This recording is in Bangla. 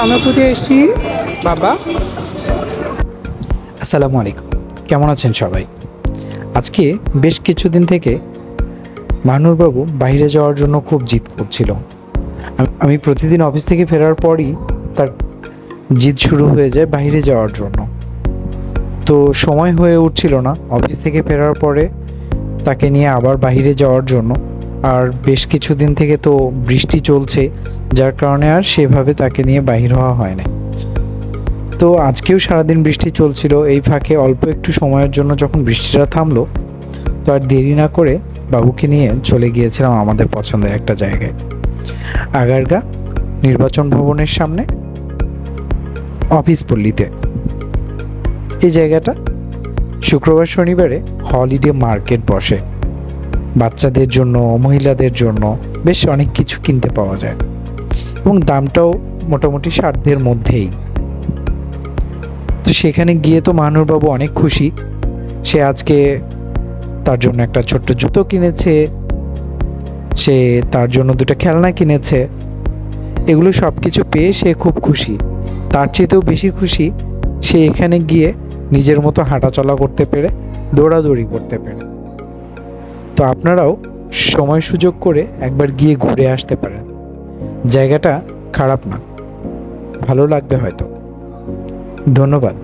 আমরা কোথায় এসেছি বাবা। আসসালামু আলাইকুম। কেমন আছেন সবাই? আজকে বেশ কিছুদিন থেকে মাহনুরবাবু বাইরে যাওয়ার জন্য খুব জিদ করছিল। আমি প্রতিদিন অফিস থেকে ফেরার পরই তার জিদ শুরু হয়ে যায় বাইরে যাওয়ার জন্য। তো সময় হয়ে উঠছিল না অফিস থেকে ফেরার পরে তাকে নিয়ে আবার বাইরে যাওয়ার জন্য। আর বেশ কিছুদিন থেকে তো বৃষ্টি চলছে, যার কারণে আর সেভাবে তাকে নিয়ে বাহির হওয়া হয় না তো আজকেও সারাদিন বৃষ্টি চলছিল, এই ফাঁকে অল্প একটু সময়ের জন্য যখন বৃষ্টিটা থামলো, তো আর দেরি না করে বাবুকে নিয়ে চলে গিয়েছিলাম আমাদের পছন্দের একটা জায়গায়। আগারগা নির্বাচন ভবনের সামনে, অফিস পল্লীতে। এই জায়গাটা শুক্রবার শনিবারে হলিডে মার্কেট বসে। বাচ্চাদের জন্য, মহিলাদের জন্য বেশ অনেক কিছু কিনতে পাওয়া যায়। এবং দামটাও মোটামুটি সাধ্যের মধ্যেই। তো সেখানে গিয়ে তো মানুরবাবু অনেক খুশি। সে আজকে তার জন্য একটা ছোট্ট জুতো কিনেছে। সে তার জন্য দুটো খেলনা কিনেছে। এগুলো সব কিছু পেয়ে সে খুব খুশি। তার চেয়েতেও বেশি খুশি সে এখানে গিয়ে নিজের মতো হাঁটাচলা করতে পেরে, দৌড়াদৌড়ি করতে পেরে। তো আপনারাও সময় সুযোগ করে একবার গিয়ে ঘুরে আসতে পারেন। জায়গাটা খারাপ না। ভালো লাগবে হয়তো। ধন্যবাদ।